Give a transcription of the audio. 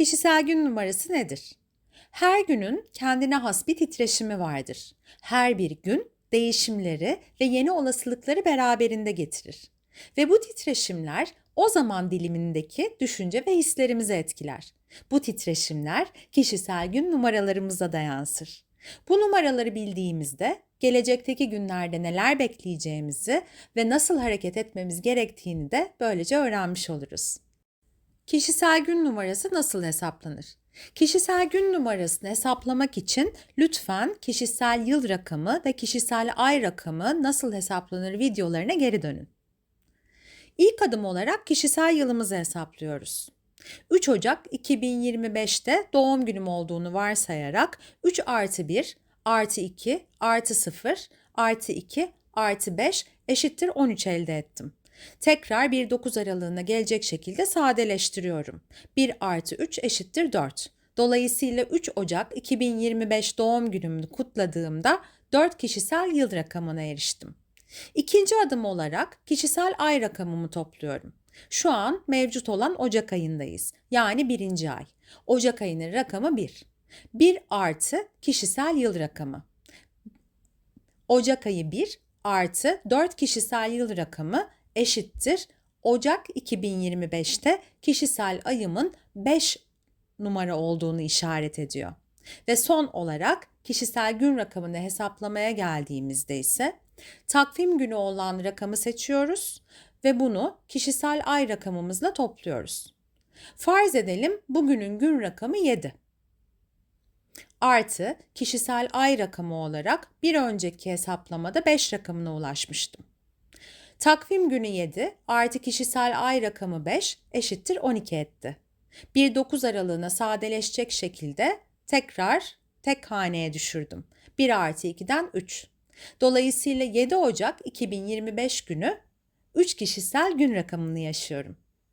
Kişisel gün numarası nedir? Her günün kendine has bir titreşimi vardır. Her bir gün değişimleri ve yeni olasılıkları beraberinde getirir. Ve bu titreşimler o zaman dilimindeki düşünce ve hislerimizi etkiler. Bu titreşimler kişisel gün numaralarımıza da yansır. Bu numaraları bildiğimizde gelecekteki günlerde neler bekleyeceğimizi ve nasıl hareket etmemiz gerektiğini de böylece öğrenmiş oluruz. Kişisel gün numarası nasıl hesaplanır? Kişisel gün numarasını hesaplamak için lütfen kişisel yıl rakamı ve kişisel ay rakamı nasıl hesaplanır videolarına geri dönün. İlk adım olarak kişisel yılımızı hesaplıyoruz. 3 Ocak 2025'te doğum günüm olduğunu varsayarak 3 artı 1 artı 2 artı 0 artı 2 artı 5 eşittir 13 elde ettim. Tekrar bir 9 aralığına gelecek şekilde sadeleştiriyorum. 1 artı 3 eşittir 4. Dolayısıyla 3 Ocak 2025 doğum günümü kutladığımda 4 kişisel yıl rakamına eriştim. İkinci adım olarak kişisel ay rakamımı topluyorum. Şu an mevcut olan Ocak ayındayız. Yani birinci ay. Ocak ayının rakamı 1. 1 artı kişisel yıl rakamı. Ocak ayı 1 artı 4 kişisel yıl rakamı eşittir. Ocak 2025'te kişisel ayımın 5 numara olduğunu işaret ediyor. Ve son olarak kişisel gün rakamını hesaplamaya geldiğimizde ise takvim günü olan rakamı seçiyoruz ve bunu kişisel ay rakamımızla topluyoruz. Farz edelim bugünün gün rakamı 7. Artı kişisel ay rakamı olarak bir önceki hesaplamada 5 rakamına ulaşmıştım. Takvim günü 7 artı kişisel ay rakamı 5 eşittir 12 etti. Bir 9 aralığına sadeleşecek şekilde tekrar tek haneye düşürdüm. 1 artı 2'den 3. Dolayısıyla 7 Ocak 2025 günü 3 kişisel gün rakamını yaşıyorum.